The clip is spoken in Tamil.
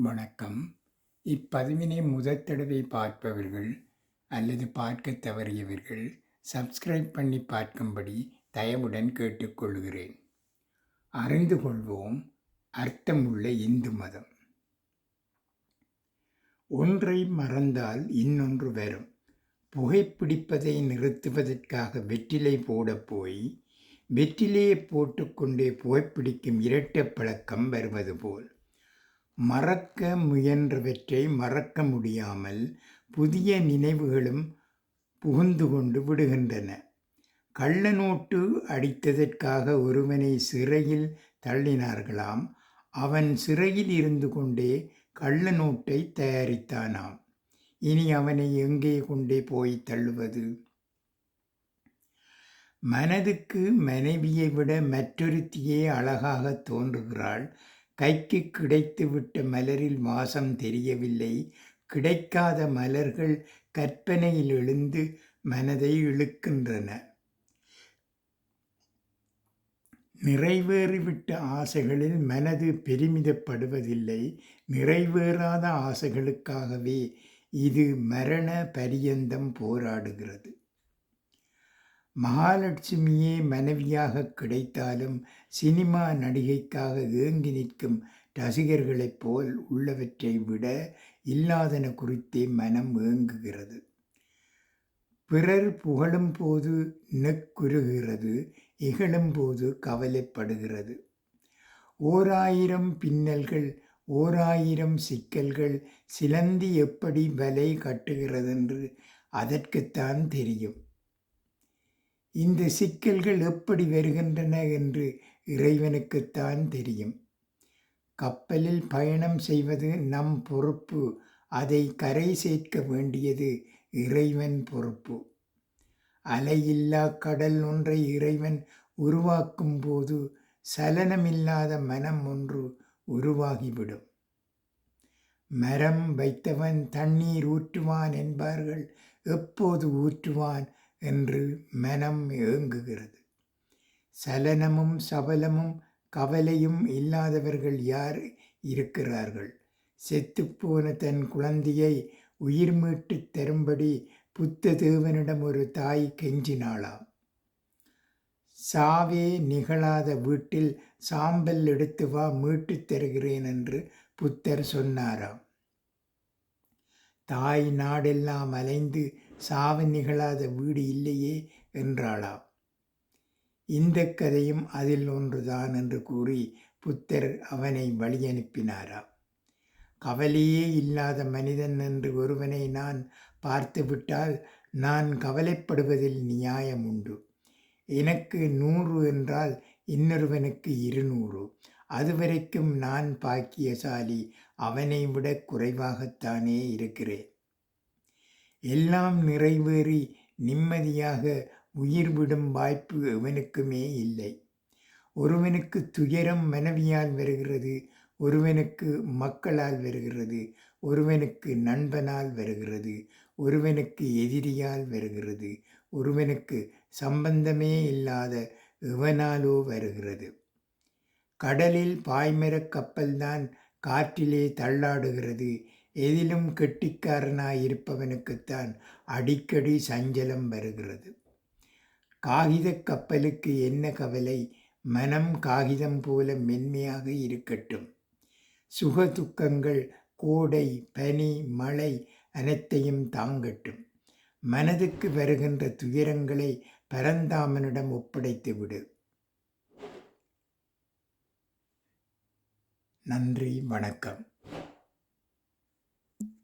வணக்கம். இப்பதிவினை முதற் தடவை பார்ப்பவர்கள் அல்லது பார்க்கத் தவறியவர்கள் சப்ஸ்கிரைப் பண்ணி பார்க்கும்படி தயவுடன் கேட்டுக்கொள்கிறேன். அறிந்து கொள்வோம். அர்த்தமுள்ள இந்து மதம். ஒன்றை மறந்தால் இன்னொன்று வரும் புகைப்பிடிப்பதை நிறுத்துவதற்காக வெற்றிலை போடப் போய் வெற்றிலையை போட்டுக்கொண்டே புகைப்பிடிக்கும் இரட்டைப் பழக்கம் வருவது போல். மறக்க முயன்றவற்றை மறக்க முடியாமல் புதிய நினைவுகளும் புகுந்து கொண்டு விடுகின்றன. கள்ள நோட்டு அடித்ததற்காக ஒருவனை சிறையில் தள்ளினார்களாம். அவன் சிறையில் இருந்து கொண்டே கள்ள நோட்டை தயாரித்தானாம். இனி அவனை எங்கே கொண்டே போய் தள்ளுவது? மனதுக்கு மனைவியை விட மற்றொருத்தியே அழகாக தோன்றுகிறாள். கைக்கு கிடைத்துவிட்ட மலரில் வாசம் தெரியவில்லை. கிடைக்காத மலர்கள் கற்பனையில் எழுந்து மனதை இழுக்கின்றன. நிறைவேறிவிட்ட ஆசைகளில் மனது பெருமிதப்படுவதில்லை. நிறைவேறாத ஆசைகளுக்காகவே இது மரண பரியந்தம் போராடுகிறது. மகாலட்சுமியே மனைவியாக கிடைத்தாலும் சினிமா நடிகைக்காக ஏங்கி நிற்கும் ரசிகர்களைப் போல் உள்ளவற்றை விட இல்லாதன குறித்தே மனம் ஏங்குகிறது. பிறர் புகழும் போது நெக்குருகிறது இகழும் போது கவலைப்படுகிறது. ஓராயிரம் பின்னல்கள் ஓராயிரம் சிக்கல்கள் சிலந்தி எப்படி வலை கட்டுகிறதென்று அதற்குத்தான் தெரியும். இந்த சிக்கல்கள் எப்படி வருகின்றன என்று இறைவனுக்குத்தான் தெரியும். கப்பலில் பயணம் செய்வது நம் பொறுப்பு. அதை கரை சேர்க்க வேண்டியது இறைவன் பொறுப்பு. அலையில்லா கடல் ஒன்றை இறைவன் உருவாக்கும் போது சலனமில்லாத மனம் ஒன்று உருவாகிவிடும். மரம் வைத்தவன் தண்ணீர் ஊற்றுவான் என்பார்கள். எப்போது ஊற்றுவான்? என்று மனம் ஏங்குகிறது. சலனமும் சபலமும் கவலையும் இல்லாதவர்கள் யார் இருக்கிறார்கள்? செத்துப்போன தன் குழந்தையை உயிர் மீட்டு தரும்படி புத்த தேவனிடம் ஒரு தாய் கெஞ்சினாளாம். சாவே நிகழாத வீட்டில் சாம்பல் எடுத்து வா மீட்டு தருகிறேன் என்று புத்தர் சொன்னாராம். தாய் நாடெல்லாம் அலைந்து சாவு நிகழாத வீடு இல்லையே என்றாளாம். இந்த கதையும் அதில் ஒன்றுதான் என்று கூறி புத்தர் அவனை வழியனுப்பினாராம். கவலையே இல்லாத மனிதன் என்று ஒருவனை நான் பார்த்துவிட்டால் நான் கவலைப்படுவதில் நியாயம் உண்டு. எனக்கு நூறு என்றால் இன்னொருவனுக்கு இருநூறு. அதுவரைக்கும் நான் பாக்கியசாலி. அவனை விட குறைவாகத்தானே இருக்கிறேன். எல்லாம் நிறைவேறி நிம்மதியாக உயிர் விடும் வாய்ப்பு எவனுக்குமே இல்லை. ஒருவனுக்கு துயரம் மனைவியால் வருகிறது ஒருவனுக்கு மக்களால் வருகிறது ஒருவனுக்கு நண்பனால் வருகிறது ஒருவனுக்கு எதிரியால் வருகிறது ஒருவனுக்கு சம்பந்தமே இல்லாத எவனாலோ வருகிறது. கடலில் பாய்மரக் கப்பல்தான் காற்றிலே தள்ளாடுகிறது எதிலும் கெட்டிக்காரனாயிருப்பவனுக்குத்தான் அடிக்கடி சஞ்சலம் வருகிறது. காகித கப்பலுக்கு என்ன கவலை? மனம் காகிதம் போல மென்மையாக இருக்கட்டும். சுக துக்கங்கள் கோடை பனி மழை அனைத்தையும் தாங்கட்டும். மனதுக்கு வருகின்ற துயரங்களை பரந்தாமனிடம் ஒப்படைத்து விடு நன்றி வணக்கம்.